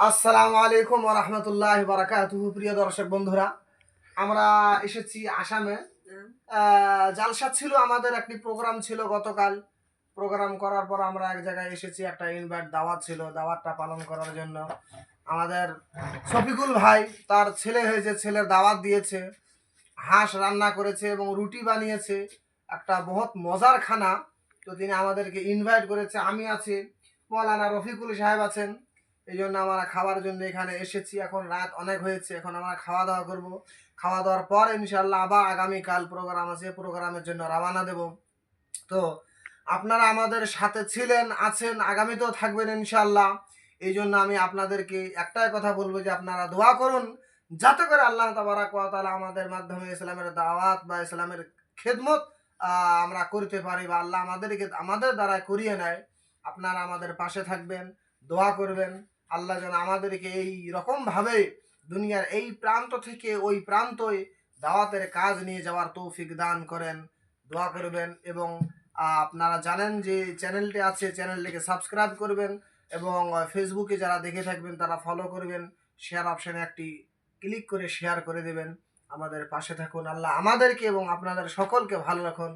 আসসালামু আলাইকুম রহমতুল্লাহ বারাকাতুহু প্রিয় দর্শক বন্ধুরা। আমরা এসেছি আসামে। জালসা ছিল আমাদের একটি প্রোগ্রাম ছিল গতকাল। প্রোগ্রাম করার পর আমরা এক জায়গায় এসেছি একটা ইনভাইট দাওয়াত ছিল দাওয়াতটা পালন করার জন্য। আমাদের শফিকুল ভাই তার ছেলে হয়েছে ছেলের দাওয়াত দিয়েছে হাঁস রান্না করেছে এবং রুটি বানিয়েছে একটা বহুত মজার খানা। তো তিনি আমাদেরকে ইনভাইট করেছে আমি আছি মৌলানা রফিকুল সাহেব আছেন। এই জন্য আমরা খাওয়ার জন্য এখানে এসেছি। এখন রাত অনেক হয়েছে, এখন আমরা খাওয়া দাওয়া করব। খাওয়া দাওয়ার পর ইনশাল্লাহ আবার আগামীকাল প্রোগ্রাম আছে প্রোগ্রামের জন্য রওনা দেব। তো আপনারা আমাদের সাথে ছিলেন, আছেন, আগামীতেও থাকবেন ইনশাল্লাহ এই জন্য আমি আপনাদেরকে একটাই কথা বলব যে আপনারা দোয়া করুন, যাতে করে আল্লাহ তাবারাক ওয়া তাআলা আমাদের মাধ্যমে ইসলামের দাওয়াত বা ইসলামের খেদমত আমরা করতে পারি বা আল্লাহ আমাদেরকে, আমাদের দ্বারা করিয়ে নেয়। আপনারা আমাদের পাশে থাকবেন, দোয়া করবেন। আল্লাহ যেন আমাদেরকে এই রকম ভাবে দুনিয়ার এই প্রান্ত থেকে ওই প্রান্তই দাওয়াতের কাজ নিয়ে যাওয়ার তৌফিক দান করেন, দোয়া করবেন এবং আপনারা জানেন যে চ্যানেলটি আছে, চ্যানেলটিকে সাবস্ক্রাইব করবেন এবং ফেসবুকে যারা দেখে থাকবেন তারা ফলো করবেন শেয়ার অপশানে একটি ক্লিক করে শেয়ার করে দেবেন। আমাদের পাশে থাকুন, আল্লাহ আমাদেরকে এবং আপনাদের সকলকে ভালো রাখুন।